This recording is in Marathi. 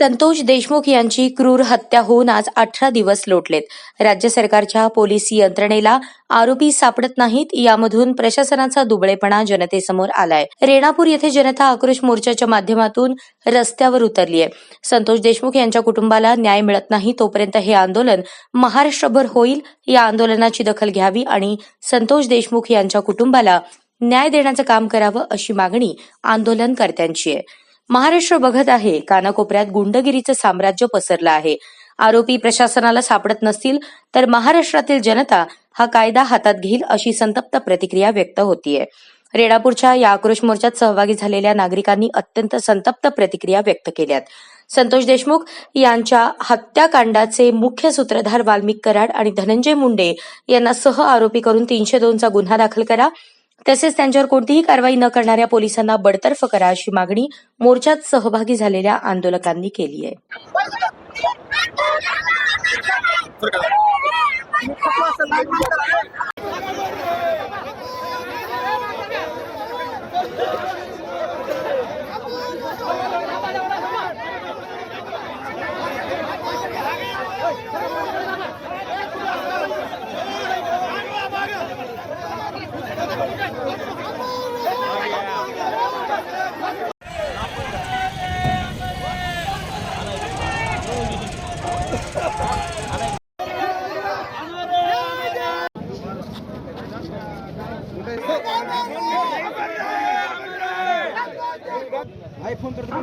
संतोष देशमुख यांची क्रूर हत्या होऊन आज अठरा दिवस लोटलेत. राज्य सरकारच्या पोलीस यंत्रणेला आरोपी सापडत नाहीत यामधून प्रशासनाचा दुबळेपणा जनतेसमोर आलाय. रेणापूर येथे जनता आक्रोश मोर्चाच्या माध्यमातून रस्त्यावर उतरली आहे संतोष देशमुख यांच्या कुटुंबाला न्याय मिळत नाही तोपर्यंत हे आंदोलन महाराष्ट्रभर होईल या आंदोलनाची दखल घ्यावी आणि संतोष देशमुख यांच्या कुटुंबाला न्याय देण्याचं काम करावं अशी मागणी आंदोलनकर्त्यांची आहे. महाराष्ट्र बघत आहे. कानाकोपऱ्यात गुंडगिरीचं साम्राज्य पसरलं आहे. आरोपी प्रशासनाला सापडत नसतील तर महाराष्ट्रातील जनता हा कायदा हातात घेईल अशी संतप्त प्रतिक्रिया व्यक्त होतीये. रेणापूरच्या या आक्रोश मोर्चात सहभागी झालेल्या नागरिकांनी अत्यंत संतप्त प्रतिक्रिया व्यक्त केल्यात. संतोष देशमुख यांच्या हत्याकांडाचे मुख्य सूत्रधार वाल्मिक कराड आणि धनंजय मुंडे यांना सह आरोपी करून तीनशे दोनचा गुन्हा दाखल करा. तसेच त्यांच्यावर कोणतीही कारवाई न करणाऱ्या पोलिसांना बडतर्फ करा अशी मागणी मोर्चात सहभागी झालेल्या आंदोलकांनी केली आहे आयफोन करतो